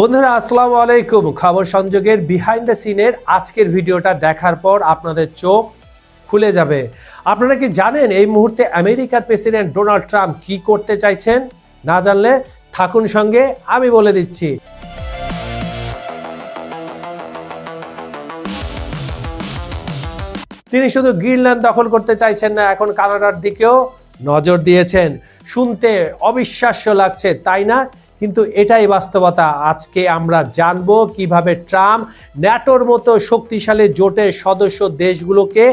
বন্ধুরা, আসসালামু আলাইকুম। খবর সংযোগের বিহাইন্ড দ্য সিনের আজকের ভিডিওটা দেখার পর আপনাদের চোখ খুলে যাবে। আপনারা কি জানেন এই মুহূর্তে আমেরিকার প্রেসিডেন্ট ডোনাল্ড ট্রাম্প কি করতে চাইছেন? না জানলে থাকুন সঙ্গে, আমি বলে দিচ্ছি। তিনি শুধু গ্রিনল্যান্ড দখল করতে চাইছেন না, এখন কানাডার দিকেও নজর দিয়েছেন। শুনতে অবিশ্বাস্য লাগছে, তাই না? কিন্তু এটাই বাস্তবতা। আজকে আমরা জানব কীভাবে ট্রাম্প ন্যাটোর মতো শক্তিশালী জোটের সদস্য দেশগুলোকে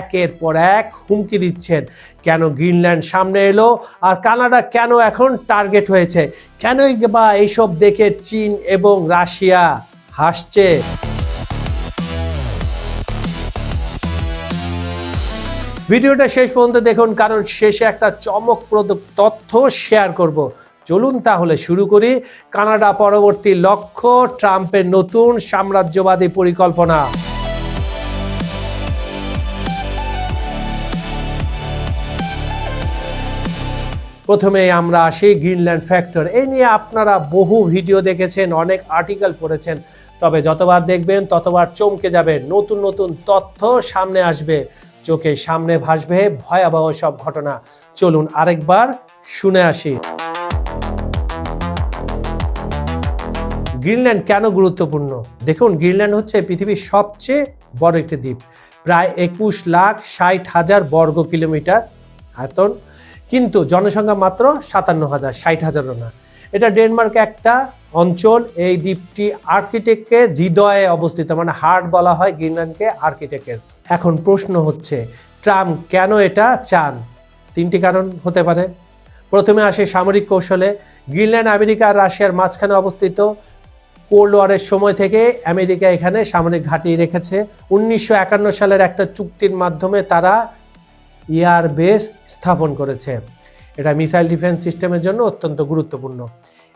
একের পর এক হুমকি দিচ্ছেন। কেন গ্রিনল্যান্ড সামনে এলো আর কানাডা কেন এখন টার্গেট হয়েছে? কেনই বা এইসব দেখে চীন এবং রাশিয়া হাসছে? ভিডিওটা শেষ পর্যন্ত দেখুন, কারণ শেষে একটা চমকপ্রদ তথ্য শেয়ার করব। চলুন তাহলে শুরু করি। কানাডা পরবর্তী লক্ষ্য, ট্রাম্পের নতুন সাম্রাজ্যবাদী পরিকল্পনা। প্রথমে আমরা আসি গ্রিনল্যান্ড ফ্যাক্টর। এই নিয়ে আপনারা বহু ভিডিও দেখেছেন, অনেক আর্টিকেল পড়েছেন। তবে যতবার দেখবেন, ততবার চমকে যাবে। নতুন নতুন তথ্য সামনে আসবে। চোখের সামনে ভাসবে ভয়াবহ সব ঘটনা। চলুন আরেকবার শুনে আসি। গ্রিনল্যান্ড কেন গুরুত্বপূর্ণ? দেখুন, গ্রিনল্যান্ড হচ্ছে পৃথিবীর সবচেয়ে বড় একটি দ্বীপ। প্রায় একুশ লাখ ষাট হাজার বর্গ কিলোমিটার আয়তন, কিন্তু জনসংখ্যা মাত্র সাতান্ন হাজার, ষাট হাজারও না। এটা ডেনমার্ক একটা অঞ্চল। এই দ্বীপটি আর্কিটেক্টের হৃদয়ে অবস্থিত মানে হার্ট বলা হয় গ্রিনল্যান্ডকে আর্কিটেক্টের। এখন প্রশ্ন হচ্ছে, ট্রাম্প কেন এটা চান? তিনটি কারণ হতে পারে। প্রথমে আসে সামরিক কৌশলে। গ্রিনল্যান্ড, আমেরিকা আর রাশিয়ার মাঝখানে অবস্থিত। কোল্ড ওয়ারের সময় থেকে আমেরিকা এখানে সামরিক ঘাঁটি রেখেছে। উনিশশো একান্ন সালের একটা চুক্তির মাধ্যমে তারা এয়ার বেস স্থাপন করেছে। এটা মিসাইল ডিফেন্স সিস্টেমের জন্য অত্যন্ত গুরুত্বপূর্ণ।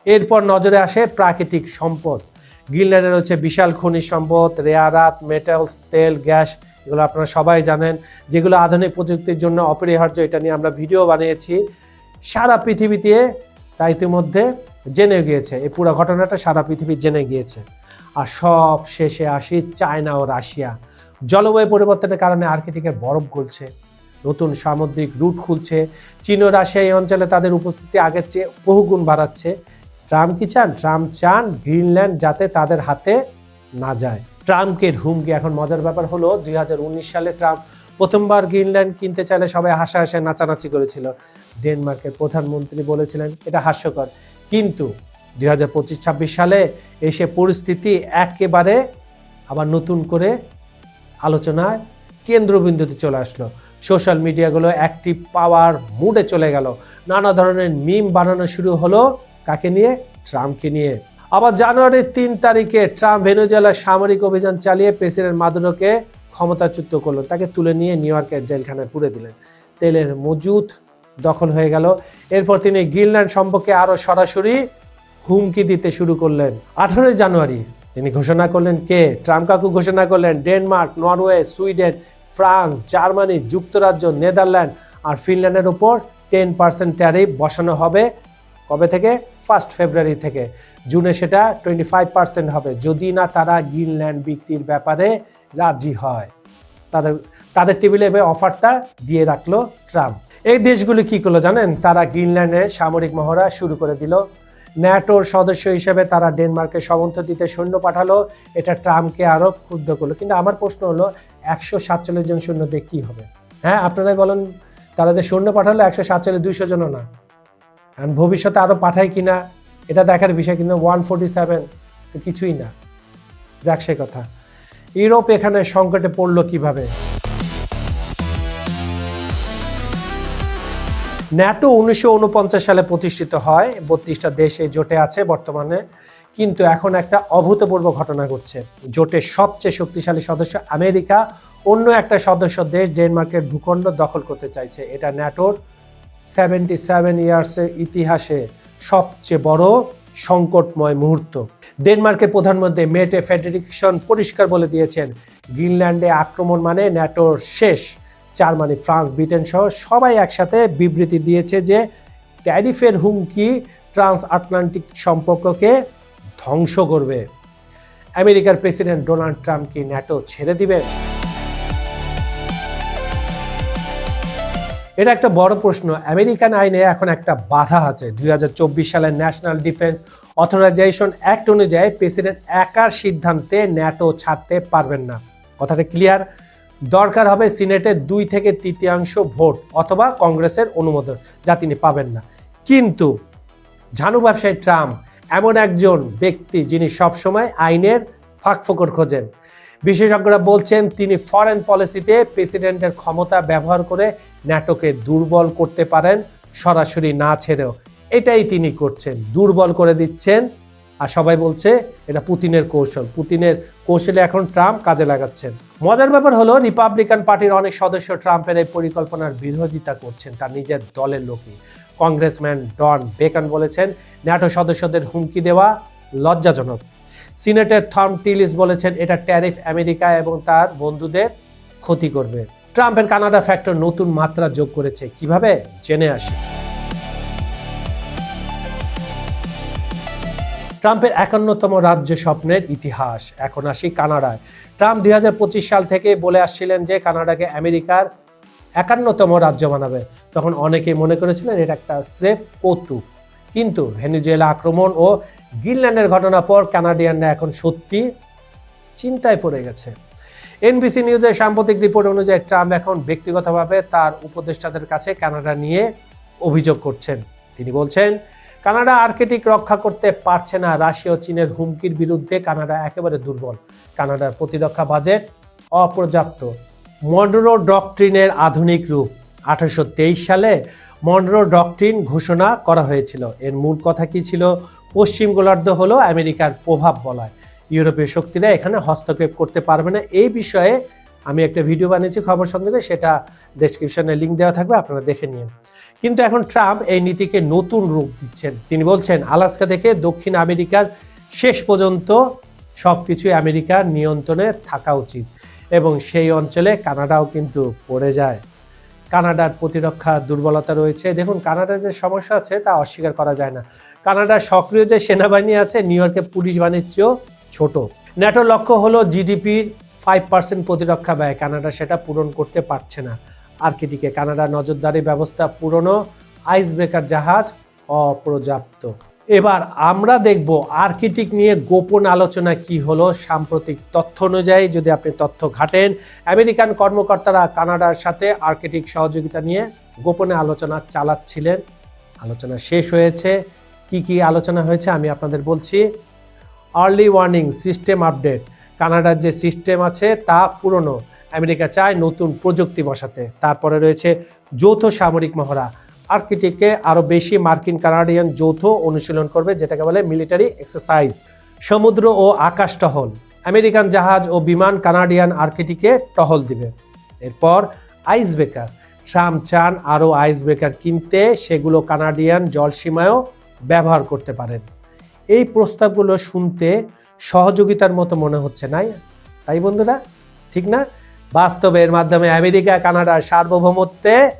এরপর নজরে আসে প্রাকৃতিক সম্পদ। গ্রিনল্যান্ডের রয়েছে বিশাল খনিজ সম্পদ রেয়ারাত মেটালস তেল, গ্যাস, এগুলো আপনারা সবাই জানেন। যেগুলো আধুনিক প্রযুক্তির জন্য অপরিহার্য, এটা নিয়ে আমরা ভিডিও বানিয়েছি। সারা পৃথিবীতে তা ইতিমধ্যে জেনে গিয়েছে, এই পুরো ঘটনাটা সারা পৃথিবী জেনে গিয়েছে। আর সব শেষে আসি চায়না ও রাশিয়া। জলবায়ু পরিবর্তনের কারণে আর্কিটিকের বরফ গলছে, নতুন সামুদ্রিক রুট খুলছে। চীন ও রাশিয়া এই অঞ্চলে তাদের উপস্থিতি আগের চেয়ে বহুগুণ বাড়াচ্ছে। ট্রাম্প কি চান? ট্রাম্প চান গ্রিনল্যান্ড যাতে তাদের হাতে না যায়। ট্রাম্পকে হুমকি, এখন মজার ব্যাপার হলো দুই হাজার উনিশ সালে ট্রাম্প প্রথমবার গ্রিনল্যান্ড কিনতে চাইলে সবাই হাসা হাসা নাচানাচি করেছিল। ডেনমার্কের প্রধানমন্ত্রী বলেছিলেন, এটা হাস্যকর। কিন্তু দুই হাজার পঁচিশ ছাব্বিশ সালে এসে পরিস্থিতি একেবারে আবার নতুন করে আলোচনায় কেন্দ্রবিন্দুতে চলে আসলো। সোশ্যাল মিডিয়াগুলো অ্যাক্টিভ পাওয়ার মুডে চলে গেল। নানা ধরনের মিম বানানো শুরু হলো কাকে নিয়ে? ট্রাম্পকে নিয়ে। আবার জানুয়ারির তিন তারিখে ট্রাম্প ভেনেজুয়েলার সামরিক অভিযান চালিয়ে প্রেসিডেন্ট মাদুরোকে ক্ষমতাচ্যুত করল। তাকে তুলে নিয়ে নিউ ইয়র্কের জেলখানায় পুরে দিলেন। তেলের মজুদ দখল হয়ে গেল। এরপর তিনি গ্রিনল্যান্ড সম্পর্কে আরও সরাসরি হুমকি দিতে শুরু করলেন। আঠারোই জানুয়ারি তিনি ঘোষণা করলেন কে? ট্রাম্প কাকু ঘোষণা করলেন Denmark, Norway, Sweden, France, Germany, যুক্তরাজ্য, নেদারল্যান্ড আর ফিনল্যান্ডের উপর টেন পার্সেন্ট ট্যারিফ বসানো হবে কবে থেকে? ফার্স্ট ফেব্রুয়ারি থেকে। জুনে সেটা টোয়েন্টি ফাইভ পার্সেন্ট হবে। যদি না তারা গ্রিনল্যান্ড বিক্রির ব্যাপারে রাজি হয়। তাদের তাদের টেবিলে অফারটা দিয়ে রাখল ট্রাম্প। এই দেশগুলি কি করল জানেন? তারা গ্রিনল্যান্ডে সামরিক মহড়া শুরু করে দিল। ন্যাটোর সদস্য হিসেবে তারা ডেনমার্কে সমর্থন দিতে সৈন্য পাঠালো। এটা ট্রাম্পকে আরও ক্ষুব্ধ করল। কিন্তু আমার প্রশ্ন হলো, একশো সাতচল্লিশ জন সৈন্য দিয়ে কী হবে? হ্যাঁ আপনারাই বলেন, তারা যে সৈন্য পাঠালো, একশো সাতচল্লিশ, দুইশো জনও না। আর ভবিষ্যতে আরও পাঠায় কিনা, এটা দেখার বিষয়, কিন্তু ওয়ান ফোর্টি সেভেন তো কিছুই না। যাক সে কথা। ইউরোপ এখানে সংকটে পড়ল কীভাবে? ন্যাটো উনিশশো উনপঞ্চাশ সালে প্রতিষ্ঠিত হয়। বত্রিশটা দেশে জোটে আছে বর্তমানে। কিন্তু এখন একটা অভূতপূর্ব ঘটনা ঘটছে। জোটের সবচেয়ে শক্তিশালী সদস্য আমেরিকা, অন্য একটা সদস্য দেশ ডেনমার্কের ভূখণ্ড দখল করতে চাইছে। এটা ন্যাটোর সেভেন্টি সেভেন ইয়ার্সের ইতিহাসে সবচেয়ে বড় সংকটময় মুহূর্ত। ডেনমার্কের প্রধানমন্ত্রী মেটে ফেডারেশন পরিষ্কার বলে দিয়েছেন, গ্রিনল্যান্ডে আক্রমণ মানে ন্যাটোর শেষ জার্মানি, ফ্রান্স, ব্রিটেন সহ সবাই একসাথে বিবৃতি দিয়েছে যে ট্যারিফের হুমকি ট্রান্স আটলান্টিক সম্পর্ককে ধ্বংস করবে। আমেরিকার প্রেসিডেন্ট ডোনাল্ড ট্রাম্প কি ন্যাটো ছেড়ে দিবেন? এটা একটা বড় প্রশ্ন। আমেরিকান আইনে এখন একটা বাধা আছে। দুই সালের ন্যাশনাল ডিফেন্স অথরাইজেশন অ্যাক্ট অনুযায়ী প্রেসিডেন্ট একার সিদ্ধান্তে ন্যাটো ছাড়তে পারবেন না। কথাটা ক্লিয়ার? দরকার হবে সিনেটের দুই থেকে তৃতীয়াংশ ভোট অথবা কংগ্রেসের অনুমোদন, যা তিনি পাবেন না। কিন্তু ঝানু ব্যবসায়ী ট্রাম্প এমন একজন ব্যক্তি যিনি সবসময় আইনের ফাঁকফোকর খোঁজেন। বিশেষজ্ঞরা বলছেন, তিনি ফরেন পলিসিতে প্রেসিডেন্টের ক্ষমতা ব্যবহার করে ন্যাটোকে দুর্বল করতে পারেন, সরাসরি না ছেড়েও। এটাই তিনি করছেন, দুর্বল করে দিচ্ছেন আর সবাই বলছে এটা পুতিনের কৌশল। পুতিনের কৌশলে এখন ট্রাম্প কাজে লাগাচ্ছেন। মজার ব্যাপার হলো রিপাবলিকান পার্টির অনেক সদস্য ট্রাম্পের এই পরিকল্পনার বিরোধিতা করছেন তার নিজের দলের লোকই। কংগ্রেসম্যান ডন বেকন বলেছেন ন্যাটো সদস্যদের হুমকি দেওয়া লজ্জাজনক। সিনেটের থম টিলিস বলেছেন, এটা ট্যারিফ আমেরিকা এবং তার বন্ধুদের ক্ষতি করবে। ট্রাম্পের কানাডা ফ্যাক্টর নতুন মাত্রা যোগ করেছে, কীভাবে? জেনে আসি। ট্রাম্পের একান্নতম রাজ্য স্বপ্নের ইতিহাস। এখন আসি কানাডায়। ট্রাম্প দুই হাজার পঁচিশ সাল থেকে বলে আসছিলেন যে কানাডাকে আমেরিকার একান্নতম রাজ্য বানাবে। তখন অনেকেই মনে করেছিলেন এটা একটা স্রেফ কৌতুক। কিন্তু ভেনিজুয়েলা আক্রমণ ও গ্রিনল্যান্ডের ঘটনার পর কানাডিয়ানরা এখন সত্যি চিন্তায় পড়ে গেছে। এনবিসি নিউজের সাম্প্রতিক রিপোর্ট অনুযায়ী ট্রাম্প এখন ব্যক্তিগতভাবে তার উপদেষ্টাদের কাছে কানাডা নিয়ে অভিযোগ করছেন। তিনি বলছেন কানাডা আর্কেটিক রক্ষা করতে পারছে না রাশিয়া ও চীনের হুমকির বিরুদ্ধে কানাডা একেবারে দুর্বল। কানাডার প্রতিরক্ষা বাজেট অপর্যাপ্ত। মনরো ডকট্রিনের আধুনিক রূপ। আঠারোশো সালে মন্ডরো ডকট্রিন ঘোষণা করা হয়েছিল। এর মূল কথা কি ছিল? পশ্চিম গোলার্ধ হলো আমেরিকার প্রভাব বলায়। ইউরোপীয় শক্তিরা এখানে হস্তক্ষেপ করতে পারবে না। এই বিষয়ে আমি একটা ভিডিও বানিয়েছি খবর সংগ্রহে, সেটা ডেসক্রিপশনে লিঙ্ক দেওয়া থাকবে, আপনারা দেখে নিন। কিন্তু এখন ট্রাম্প এই নীতিকে নতুন রূপ দিচ্ছেন। তিনি বলছেন, আলাস্কা থেকে দক্ষিণ আমেরিকার শেষ পর্যন্ত সব কিছুই আমেরিকার নিয়ন্ত্রণে থাকা উচিত এবং সেই অঞ্চলে কানাডাও কিন্তু পড়ে যায়। কানাডার প্রতিরক্ষা দুর্বলতা রয়েছে। দেখুন কানাডার যে সমস্যা আছে তা অস্বীকার করা যায় না। কানাডার সক্রিয় যে সেনাবাহিনী আছে, নিউ ইয়র্কে পুলিশ বাণিজ্য ছোট। ন্যাটোর লক্ষ্য হলো জিডিপির ফাইভ পার্সেন্ট প্রতিরক্ষা ব্যয়। কানাডা সেটা পূরণ করতে পারছে না। আর্কিটিকে কানাডা নজরদারি ব্যবস্থা পুরনো আইস ব্রেকার জাহাজ অপর্যাপ্ত। এবার আমরা দেখব আর্কিটিক নিয়ে গোপন আলোচনা কি হলো সাম্প্রতিক তথ্য অনুযায়ী। যদি আপনি তথ্য ঘাটেন, আমেরিকান কর্মকর্তারা কানাডার সাথে আর্কিটিক সহযোগিতা নিয়ে গোপনে আলোচনা চালাচ্ছিলেন। আলোচনা শেষ হয়েছে। কি কি আলোচনা হয়েছে আমি আপনাদের বলছি। Early warning system update. কানাডার যে সিস্টেম আছে তা পুরনো। আমেরিকা চায় নতুন প্রযুক্তি বসাতে। তারপরে রয়েছে যৌথ সামরিক মহড়া। আর্কিটিকে আরও বেশি মার্কিন কানাডিয়ান যৌথ অনুশীলন করবে, যেটাকে বলে মিলিটারি এক্সারসাইজ। সমুদ্র ও আকাশ টহল। আমেরিকান জাহাজ ও বিমান কানাডিয়ান আর্কিটিকে টহল দিবে। এরপর আইস ব্রেকার ট্রাম্প চান আরও আইস ব্রেকার কিনতে, সেগুলো কানাডিয়ান জলসীমায়ও ব্যবহার করতে পারেন। এই প্রস্তাবগুলো শুনতে সহযোগিতার মতো মনে হচ্ছে নাই? তাই বন্ধুরা, ঠিক না? বাস্তবে এর মাধ্যমে আমেরিকা, কানাডার সার্বভৌমত্বে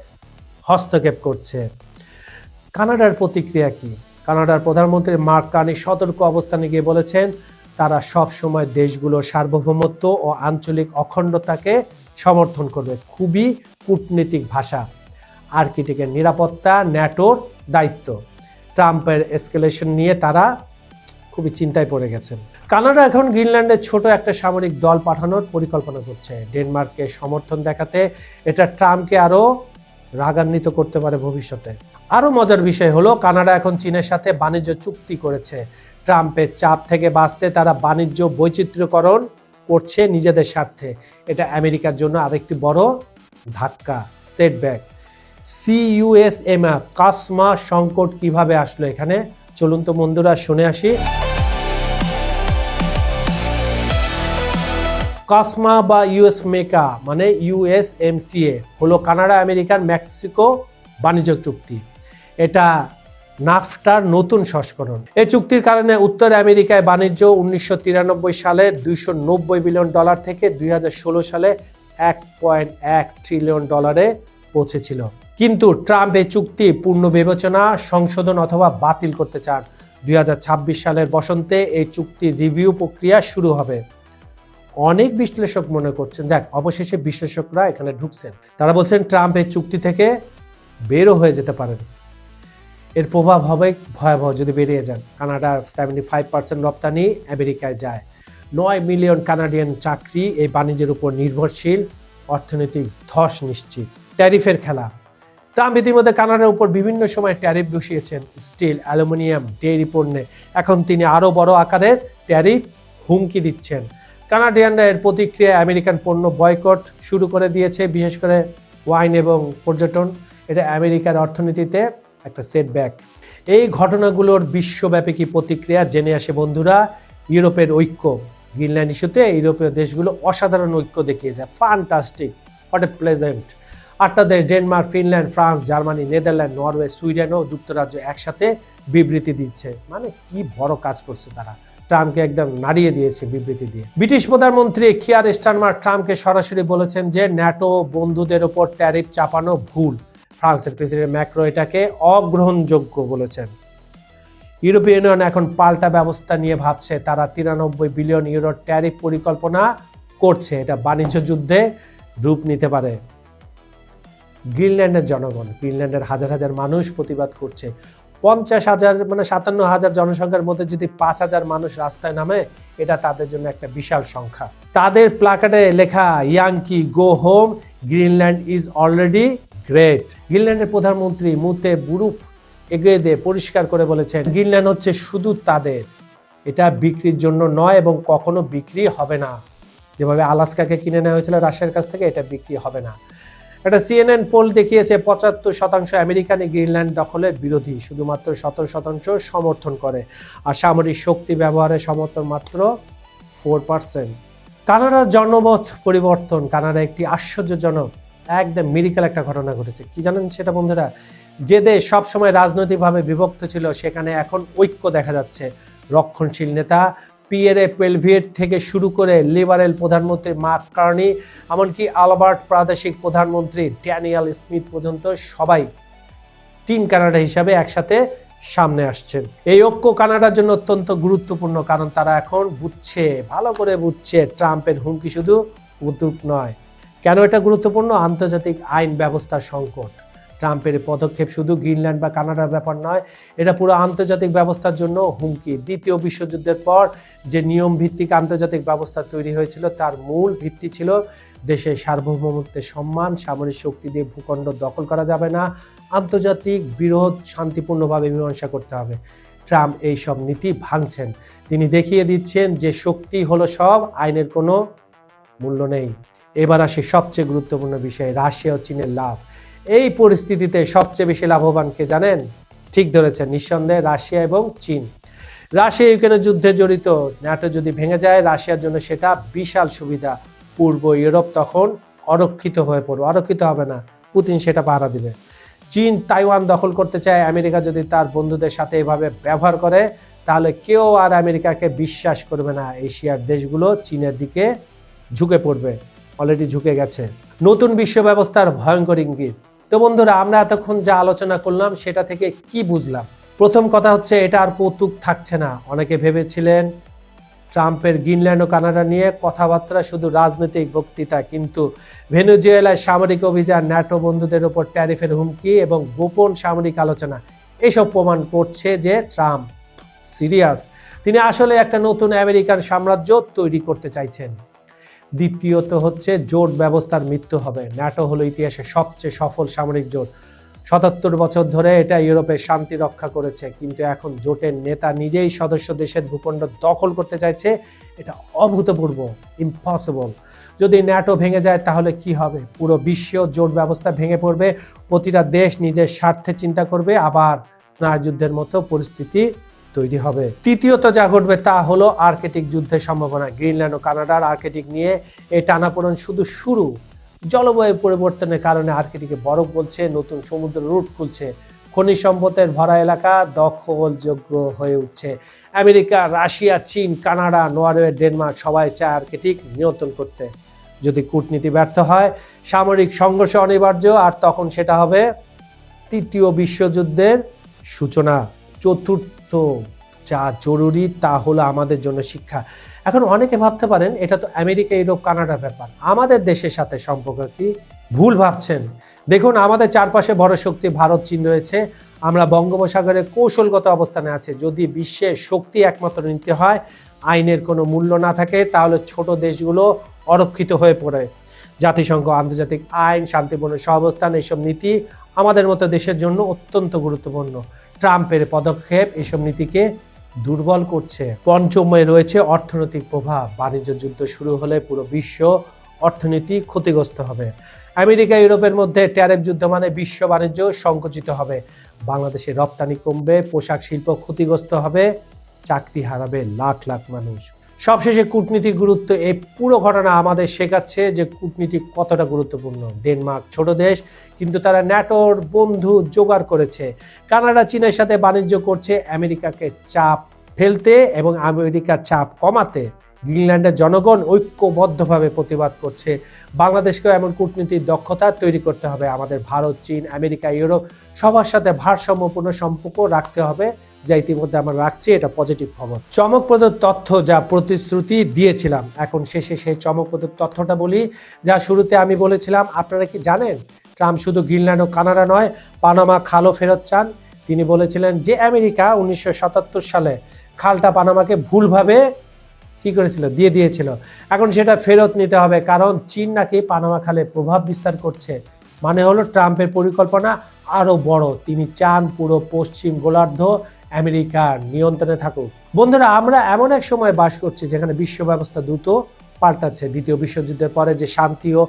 হস্তক্ষেপ করছে। কানাডার প্রতিক্রিয়া কি? কানাডার প্রধানমন্ত্রী মার্ক কার্নি সতর্ক অবস্থানে গিয়ে বলেছেন, তারা সব সময় দেশগুলোর সার্বভৌমত্ব ও আঞ্চলিক অখণ্ডতাকে সমর্থন করবে। খুবই কূটনীতিক ভাষা। আর্কিটিকের নিরাপত্তা, ন্যাটোর দায়িত্ব। ট্রাম্পের এসকেলেশন নিয়ে তারা খুবই চিন্তায় পড়ে গেছেন। কানাডা এখন গ্রিনল্যান্ডে ছোট একটা সামরিক দল পাঠানোর পরিকল্পনা করছে। ডেনমার্ককে সমর্থন দেখাতে এটা ট্রাম্পকে আরও রাগান্বিত করতে পারে ভবিষ্যতে। আরও মজার বিষয় হলো, কানাডা এখন চীনের সাথে বাণিজ্য চুক্তি করেছে। ট্রাম্পের চাপ থেকে বাঁচতে তারা বাণিজ্য বৈচিত্র্যকরণ করছে নিজেদের স্বার্থে। এটা আমেরিকার জন্য আরেকটি বড় ধাক্কা সেটব্যাক সিইউএসএম কাসমা সংকট কীভাবে আসলো এখানে? চলুন তো বন্ধুরা শুনে আসি। কাসমা বা ইউএস মেকা মানে ইউএসএমসিএ হলো কানাডা আমেরিকান মেক্সিকো বাণিজ্য চুক্তি। এটা নাফটার নতুন সংস্করণ। এই চুক্তির কারণে উত্তর আমেরিকায় বাণিজ্য উনিশশো তিরানব্বই সালে দুইশো বিলিয়ন ডলার থেকে দুই হাজার ষোলো সালে এক পয়েন্ট এক ট্রিলিয়ন ডলারে পৌঁছেছিল। কিন্তু ট্রাম্প এই চুক্তি পূর্ণ বিবেচনা, সংশোধন অথবা বাতিল করতে চান। দুই হাজার ছাব্বিশ সালের বসন্তে এই চুক্তির রিভিউ প্রক্রিয়া শুরু হবে। অনেক বিশ্লেষক মনে করছেন, যাক, অবশেষে বিশ্লেষকরা এখানে ঢুকছেন। তারা বলছেন ট্রাম্প এই চুক্তি থেকে বেরও হয়ে যেতে পারেন। এর প্রভাব হবে ভয়াবহ যদি বেরিয়ে যান। কানাডার সেভেন্টি ফাইভ পার্সেন্ট রপ্তানি আমেরিকায় যায়। নয় মিলিয়ন কানাডিয়ান চাকরি এই বাণিজ্যের উপর নির্ভরশীল, অর্থনৈতিক ধস নিশ্চিত। ট্যারিফের খেলা। ট্রাম্প ইতিমধ্যে কানাডার উপর বিভিন্ন সময় ট্যারিফ বসিয়েছেন। স্টিল, অ্যালুমিনিয়াম ডেয়ারি পণ্যে। এখন তিনি আরও বড় আকারের ট্যারিফ হুমকি দিচ্ছেন। কানাডিয়ানরা এর প্রতিক্রিয়ায় আমেরিকান পণ্য বয়কট শুরু করে দিয়েছে, বিশেষ করে ওয়াইন এবং পর্যটন। এটা আমেরিকার অর্থনীতিতে একটা সেটব্যাক এই ঘটনাগুলোর বিশ্বব্যাপী কি প্রতিক্রিয়া জেনে আসে বন্ধুরা? ইউরোপের ঐক্য, গ্রিনল্যান্ড ইস্যুতে ইউরোপীয় দেশগুলো অসাধারণ ঐক্য দেখিয়ে যায় ফান্টাস্টিক হোয়াট এ প্লেজেন্ট আটটা দেশ, Denmark, Finland, France, Germany, Netherland, Norway Sweden ও যুক্তরাজ্য একসাথে বিবৃতি দিচ্ছে। মানে কি বড় কাজ করছে তারা। ট্রাম্পকে একদম নাড়িয়ে দিয়েছে বিবৃতি দিয়ে। ব্রিটিশ প্রধানমন্ত্রী কিয়ার স্টারমার ট্রাম্পকে সরাসরি বলেছেন যে ন্যাটো বন্ধুদের ওপর ট্যারিফ চাপানো ভুল। ফ্রান্সের প্রেসিডেন্ট ম্যাক্রো এটাকে অগ্রহণযোগ্য বলেছেন। ইউরোপীয় ইউনিয়ন এখন পাল্টা ব্যবস্থা নিয়ে ভাবছে। তারা তিরানব্বই বিলিয়ন ইউরোর ট্যারিফ পরিকল্পনা করছে। এটা বাণিজ্য যুদ্ধে রূপ নিতে পারে। গ্রিনল্যান্ডের জনগণ, গ্রিনল্যান্ডের হাজার হাজার মানুষ প্রতিবাদ করছে। পঞ্চাশ হাজার মানে সাতান্ন হাজার জনসংখ্যার মধ্যে যদি পাঁচ হাজার মানুষ রাস্তায় নামে, এটা তাদের জন্য একটা বিশাল সংখ্যা। তাদের প্লাকার্ডে লেখা Yankee go home Greenland is already great গ্রিনল্যান্ডের প্রধানমন্ত্রী মুতে বুরুপ এগিয়ে দিয়ে পরিষ্কার করে বলেছেন গ্রিনল্যান্ড হচ্ছে শুধু তাদের। এটা বিক্রির জন্য নয় এবং কখনো বিক্রি হবে না। যেভাবে আলাস্কাকে কিনে নেওয়া হয়েছিল রাশিয়ার কাছ থেকে, এটা বিক্রি হবে না। একটা সিএনএন পোল দেখিয়েছে, পঁচাত্তর শতাংশ আমেরিকানই গ্রিনল্যান্ড দখলের বিরোধী, শুধুমাত্র সতেরো শতাংশ সমর্থন করে। আর সামরিক শক্তি ব্যবহারের সমর্থন মাত্র ফোর পার্সেন্ট কানাডার জনমত পরিবর্তন, কানাডা একটি আশ্চর্যজনক, একদম মেডিকেল একটা ঘটনা ঘটেছে। কি জানেন সেটা, বন্ধুরা? যে দেশ সবসময় রাজনৈতিকভাবে বিভক্ত ছিল, সেখানে এখন ঐক্য দেখা যাচ্ছে। রক্ষণশীল নেতা পিয়েরে পেলভিয়েট থেকে শুরু করে লিবারেল প্রধানমন্ত্রী মার্ক কার্নি, এমনকি আলবার্ট প্রাদেশিক প্রধানমন্ত্রী ড্যানিয়াল স্মিথ পর্যন্ত সবাই টিম কানাডা হিসাবে একসাথে সামনে আসছেন এই ঐক্য কানাডার জন্য অত্যন্ত গুরুত্বপূর্ণ, কারণ তারা এখন বুঝছে, ভালো করে বুঝছে, ট্রাম্পের হুমকি শুধু উদ্যোগ নয়। কেন এটা গুরুত্বপূর্ণ? আন্তর্জাতিক আইন ব্যবস্থার সংকট। ট্রাম্পের পদক্ষেপ শুধু গ্রিনল্যান্ড বা কানাডার ব্যাপার নয়, এটা পুরো আন্তর্জাতিক ব্যবস্থার জন্য হুমকি। দ্বিতীয় বিশ্বযুদ্ধের পর যে নিয়ম ভিত্তিক আন্তর্জাতিক ব্যবস্থা তৈরি হয়েছিল, তার মূল ভিত্তি ছিল দেশের সার্বভৌমত্বের সম্মান, সামরিক শক্তি দিয়ে ভূখণ্ড দখল করা যাবে না, আন্তর্জাতিক বিরোধ শান্তিপূর্ণভাবে মীমাংসা করতে হবে। ট্রাম্প এই সব নীতি ভাঙছেন। তিনি দেখিয়ে দিচ্ছেন যে শক্তি হলো সব, আইনের কোনো মূল্য নেই। এবার আসে সবচেয়ে গুরুত্বপূর্ণ বিষয়, রাশিয়া ও চীনের লাভ। এই পরিস্থিতিতে সবচেয়ে বেশি লাভবান কে জানেন? ঠিক ধরেছেন, নিঃসন্দেহে রাশিয়া এবং চীন। রাশিয়া ইউক্রেনের যুদ্ধে জড়িত ন্যাটো যদি ভেঙে যায়, রাশিয়ার জন্য সেটা বিশাল সুবিধা। পূর্ব ইউরোপ তখন অরক্ষিত হয়ে পড়বে, অরক্ষিত হবে না। পুতিন সেটা পাহারা দিবে। চীন তাইওয়ান দখল করতে চায়, আমেরিকা যদি তার বন্ধুদের সাথে এভাবে ব্যবহার করে, তাহলে কেউ আর আমেরিকাকে বিশ্বাস করবে না। এশিয়ার দেশগুলো চীনের দিকে ঝুঁকে পড়বে, অলরেডি ঝুঁকে গেছে। নতুন বিশ্ব ব্যবস্থার ভয়ঙ্কর ইঙ্গিত। তো বন্ধুরা, আমরা এতক্ষণ যা আলোচনা করলাম সেটা থেকে কি বুঝলাম? প্রথম কথা হচ্ছে, এটা আর কৌতুক থাকছে না। অনেকে ভেবেছিলেন ট্রাম্পের গ্রিনল্যান্ড ও কানাডা নিয়ে কথাবার্তা শুধু রাজনৈতিক বক্তৃতা, কিন্তু ভেনেজুয়েলায় সামরিক অভিযান, ন্যাটো বন্ধুদের ওপর ট্যারিফের হুমকি এবং গোপন সামরিক আলোচনা, এসব প্রমাণ করছে যে ট্রাম্প সিরিয়াস। তিনি আসলে একটা নতুন আমেরিকান সাম্রাজ্য তৈরি করতে চাইছেন। দ্বিতীয়ত হচ্ছে জোট ব্যবস্থার মৃত্যু হবে। ন্যাটো হলো ইতিহাসে সবচেয়ে সফল সামরিক জোট। সাতাত্তর বছর ধরে এটা ইউরোপে শান্তি রক্ষা করেছে, কিন্তু এখন জোটের নেতা নিজেই সদস্য দেশের ভূখণ্ড দখল করতে চাইছে। এটা অভূতপূর্ব ইম্পসিবল যদি ন্যাটো ভেঙে যায় তাহলে কি হবে? পুরো বিশ্ব জোট ব্যবস্থা ভেঙে পড়বে, প্রতিটা দেশ নিজের স্বার্থে চিন্তা করবে, আবার স্নায়ুযুদ্ধের মতো পরিস্থিতি তৈরি হবে। তৃতীয়ত যা ঘটবে তা হলো আর্কেটিক যুদ্ধের সম্ভাবনা। গ্রিনল্যান্ড ও কানাডার আর্কেটিক নিয়ে এই টানাপোড়ন শুধু শুরু। জলবায়ু পরিবর্তনের কারণে আর্কেটিকে বরফ বলছে, নতুন সমুদ্র রুট খুলছে। খনিজ সম্পদের ভরা এলাকা দখলযোগ্য হয়ে উঠছে। আমেরিকা, রাশিয়া, চীন, কানাডা, নরওয়ে, ডেনমার্ক সবাই চায় আর্কেটিক নিয়ন্ত্রণ করতে। যদি কূটনীতি ব্যর্থ হয়, সামরিক সংঘর্ষ অনিবার্য, আর তখন সেটা হবে তৃতীয় বিশ্বযুদ্ধের সূচনা। চতুর্থ যা জরুরি তা হলো আমাদের জন্য শিক্ষা। এখন অনেকে ভাবতে পারেন, এটা তো আমেরিকা, ইউরোপ, কানাডা ব্যাপার। আমাদের দেশের সাথে সম্পর্ক কি? ভুল ভাবছেন। দেখুন, আমাদের চারপাশে বড় শক্তি ভারত, চীন রয়েছে। আমরা বঙ্গোপসাগরে কৌশলগত অবস্থানে আছে। যদি বিশ্বের শক্তি একমাত্র নিতে হয়, আইনের কোনো মূল্য না থাকে, তাহলে ছোট দেশগুলো অরক্ষিত হয়ে পড়ে। জাতিসংঘ, আন্তর্জাতিক আইন, শান্তিপূর্ণ সহাবস্থান এসব নীতি আমাদের মতো দেশের জন্য অত্যন্ত গুরুত্বপূর্ণ। ট্রাম্পের পদক্ষেপ এসব নীতিকে দুর্বল করছে। পঞ্চমে রয়েছে অর্থনৈতিক প্রভাব। বাণিজ্য যুদ্ধ শুরু হলে পুরো বিশ্ব অর্থনীতি ক্ষতিগ্রস্ত হবে। আমেরিকা, ইউরোপের মধ্যে ট্যারেফ যুদ্ধ মানে বিশ্ব বাণিজ্য সংকুচিত হবে। বাংলাদেশে রপ্তানি কমবে, পোশাক শিল্প ক্ষতিগ্রস্ত হবে, চাকরি হারাবে লাখ লাখ মানুষ। সবশেষে কূটনীতির গুরুত্ব, এই পুরো ঘটনা আমাদের শেখাচ্ছে যে কূটনীতি কতটা গুরুত্বপূর্ণ। ডেনমার্ক ছোট দেশ, কিন্তু তারা ন্যাটোর বন্ধু জোগাড় করেছে। কানাডা, চীনের সাথে বাণিজ্য করছে, আমেরিকাকে চাপ ফেলতে এবং আমেরিকার চাপ কমাতে। গ্রিনল্যান্ডের জনগণ ঐক্যবদ্ধভাবে প্রতিবাদ করছে। বাংলাদেশকেও এমন কূটনীতির দক্ষতা তৈরি করতে হবে। আমাদের ভারত, চীন, আমেরিকা, ইউরোপ সবার সাথে ভারসাম্যপূর্ণ সম্পর্ক রাখতে হবে। যা ইতিমধ্যে আমরা রাখছি, এটা পজিটিভ খবর। চমকপ্রদ তথ্য যা প্রতিশ্রুতি দিয়েছিলাম। এখন শেষে সেই চমকপ্রদ তথ্যটা বলি, যা শুরুতে আমি বলেছিলাম, আপনারা কি জানেন? ট্রাম্প শুধু গ্রিনল্যান্ড ও কানাডা নয়, পানামা খালও ফেরত চান। তিনি বলেছিলেন যে আমেরিকা উনিশশো সাতাত্তর সালে খালটা পানামাকে ভুলভাবে কি করেছিল? দিয়ে দিয়েছিল। এখন সেটা ফেরত নিতে হবে, কারণ চীন নাকি পানামা খালে প্রভাব বিস্তার করছে। মানে হলো ট্রাম্পের পরিকল্পনা আরও বড়। তিনি চান পুরো পশ্চিম গোলার্ধ আমেরিকার নিয়ন্ত্রণে থাকুক। বন্ধুরা, আমরা এমন এক সময় বাস করছি যেখানে বিশ্ব ব্যবস্থা দ্রুত পাল্টাচ্ছে। দ্বিতীয় বিশ্বযুদ্ধের পরে যে শান্তি ও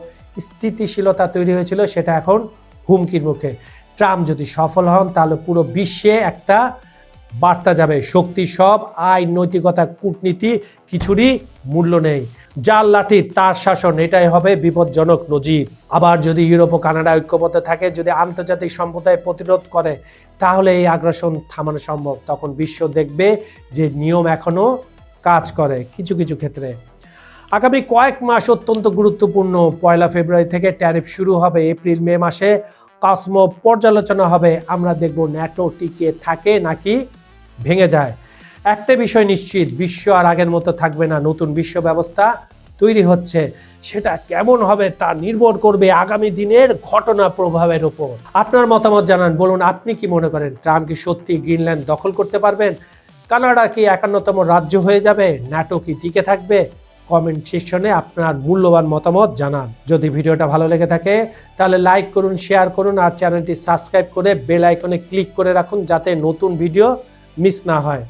স্থিতিশীলতা তৈরি হয়েছিল, সেটা এখন হুমকির মুখে। ট্রাম্প যদি সফল হন, তাহলে পুরো বিশ্বে একটা বার্তা যাবে, শক্তি সব, আইন, নৈতিকতা, কূটনীতি, কিছুরই মূল্য নেই। জাল লাঠি, তার শাসন। এটাই হবে বিপজ্জনক নজির। আবার যদি ইউরোপ ও কানাডা ঐক্যবদ্ধ থাকে, যদি আন্তর্জাতিক সম্প্রদায় প্রতিরোধ করে তাহলে এই আগ্রাসন থামানো সম্ভব। তখন বিশ্ব দেখবে যে নিয়ম এখনও কাজ করে কিছু কিছু ক্ষেত্রে। আগামী কয়েক মাস অত্যন্ত গুরুত্বপূর্ণ। পয়লা ফেব্রুয়ারি থেকে ট্যারিফ শুরু হবে এপ্রিল, মে মাসে। কাসমো পর্যালোচনা হবে। আমরা দেখব ন্যাটো টিকে থাকে নাকি ভেঙে যায়। একটা বিষয় নিশ্চিত, বিশ্ব আর আগের মতো থাকবে না। নতুন বিশ্ব ব্যবস্থা তৈরি হচ্ছে, সেটা কেমন হবে তা নির্ভর করবে আগামী দিনের ঘটনা প্রভাবের উপর। আপনার মতামত জানান, বলুন আপনি কি মনে করেন? ট্রাম্প কি সত্যি গ্রিনল্যান্ড দখল করতে পারবেন? কানাডা কি একান্নতম রাজ্য হয়ে যাবে? ন্যাটো কি টিকে থাকবে? কমেন্ট সেকশনে আপনার মূল্যবান মতামত জানান। যদি ভিডিওটা ভালো লেগে থাকে, তাহলে লাইক করুন, শেয়ার করুন, আর চ্যানেলটি সাবস্ক্রাইব করে বেল আইকনে ক্লিক করে রাখুন, যাতে নতুন ভিডিও মিস না হয়।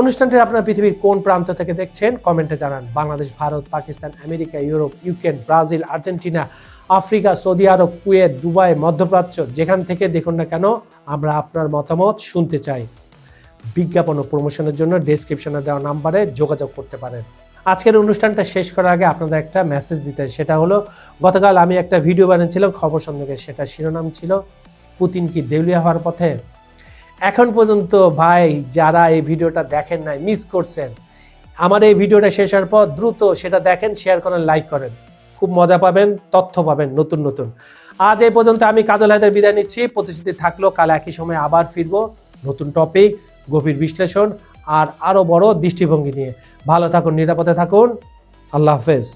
অনুষ্ঠানটি আপনার পৃথিবীর কোন প্রান্ত থেকে দেখছেন? কমেন্টে জানান। Bangladesh, Bharat, Pakistan, America, Europe Ukraine Brazil, Argentina, Africa, Saudi Arab, Kuwait, Dubai, মধ্যপ্রাচ্য, যেখান থেকে দেখুন না কেন, আমরা আপনার মতামত শুনতে চাই। বিজ্ঞাপন ও প্রমোশনের জন্য ডেসক্রিপশনে দেওয়া নাম্বারে যোগাযোগ করতে পারেন। আজকের অনুষ্ঠানটা শেষ করার আগে আপনাদের একটা মেসেজ দিতে সেটা হলো, গতকাল আমি একটা ভিডিও বানিয়েছিলাম, খবর সন্দেহে সেটা শিরোনাম ছিল, পুতিন কি দেউলিয়া হওয়ার পথে? এখন পর্যন্ত ভাই, যারা এই ভিডিওটা দেখেন নাই মিস করছেন, আমার এই ভিডিওটা শেষ হওয়ার পর দ্রুত সেটা দেখেন শেয়ার করেন লাইক করেন। খুব মজা পাবেন, তথ্য পাবেন, নতুন নতুন। আজ এই পর্যন্ত আমি কাজল হায়দার বিদায় নিচ্ছি। প্রতিশ্রুতি থাকল, কাল একই সময় আবার ফিরবো। নতুন টপিক গভীর বিশ্লেষণ, আর আরও বড় দৃষ্টিভঙ্গি নিয়ে। ভালো থাকুন, নিরাপদে থাকুন। আল্লাহ হাফেজ।